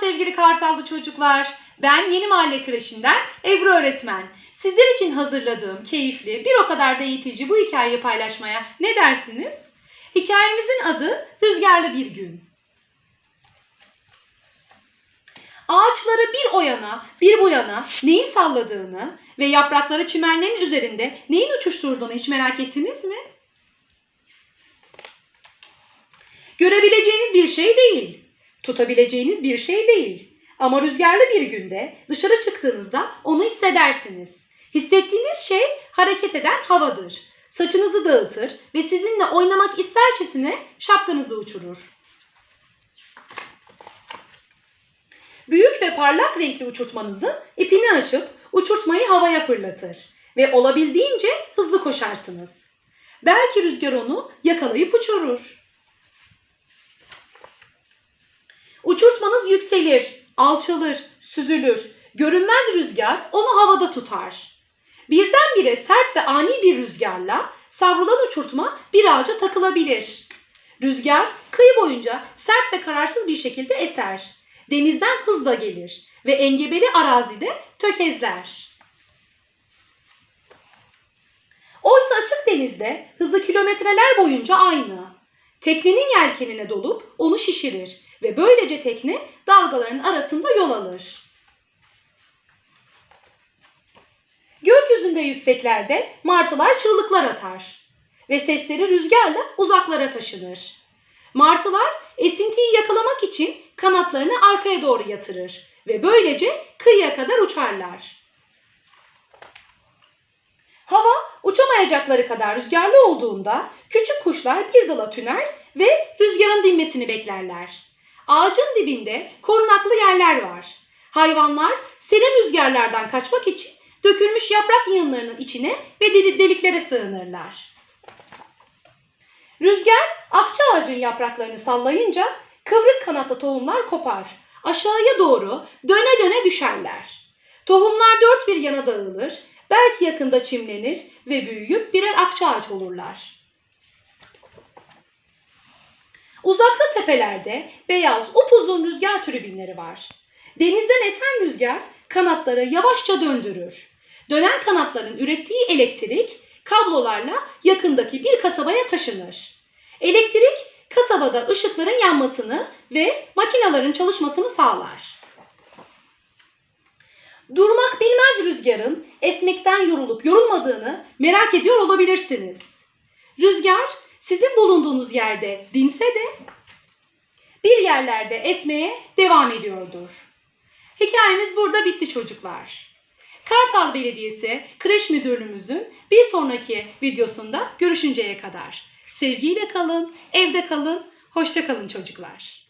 sevgili Kartallı çocuklar. Ben Yeni Mahalle Kreşi'nden Ebru öğretmen. Sizler için hazırladığım keyifli, bir o kadar da eğitici bu hikayeyi paylaşmaya ne dersiniz? Hikayemizin adı Rüzgarlı Bir Gün. Ağaçları bir o yana, bir bu yana neyin salladığını ve yaprakları çimenlerin üzerinde neyin uçuşturduğunu hiç merak ettiniz mi? Görebileceğiniz bir şey değil. Tutabileceğiniz bir şey değil. Ama rüzgarlı bir günde dışarı çıktığınızda onu hissedersiniz. Hissettiğiniz şey hareket eden havadır. Saçınızı dağıtır ve sizinle oynamak istercesine şapkanızı uçurur. Büyük ve parlak renkli uçurtmanızın ipini açıp uçurtmayı havaya fırlatır ve olabildiğince hızlı koşarsınız. Belki rüzgar onu yakalayıp uçurur. Uçurtmanız yükselir, alçalır, süzülür. Görünmez rüzgar onu havada tutar. Birdenbire sert ve ani bir rüzgarla savrulan uçurtma bir ağaca takılabilir. Rüzgar kıyı boyunca sert ve kararsız bir şekilde eser. Denizden hızla gelir ve engebeli arazide tökezler. Oysa açık denizde hızı kilometreler boyunca aynı. Teknenin yelkenine dolup onu şişirir ve böylece tekne dalgaların arasında yol alır. Gökyüzünde yükseklerde martılar çığlıklar atar ve sesleri rüzgarla uzaklara taşınır. Martılar esintiyi yakalamak için kanatlarını arkaya doğru yatırır ve böylece kıyıya kadar uçarlar. Hava uçamayacakları kadar rüzgarlı olduğunda küçük kuşlar bir dala tüner ve rüzgarın dinmesini beklerler. Ağacın dibinde korunaklı yerler var. Hayvanlar serin rüzgarlardan kaçmak için dökülmüş yaprak yığınlarının içine ve deliklere sığınırlar. Rüzgar akça ağacın yapraklarını sallayınca kıvrık kanatlı tohumlar kopar. Aşağıya doğru döne döne düşerler. Tohumlar dört bir yana dağılır, belki yakında çimlenir ve büyüyüp birer akça ağaç olurlar. Uzakta tepelerde beyaz upuzun rüzgar türbinleri var. Denizden esen rüzgar kanatları yavaşça döndürür. Dönen kanatların ürettiği elektrik kablolarla yakındaki bir kasabaya taşınır. Elektrik kasabada ışıkların yanmasını ve makinelerin çalışmasını sağlar. Durmak bilmez rüzgarın esmekten yorulup yorulmadığını merak ediyor olabilirsiniz. Rüzgar sizin bulunduğunuz yerde dinse de bir yerlerde esmeye devam ediyordur. Hikayemiz burada bitti çocuklar. Kartal Belediyesi Kreş Müdürlüğümüzün bir sonraki videosunda görüşünceye kadar sevgiyle kalın, evde kalın, hoşça kalın çocuklar.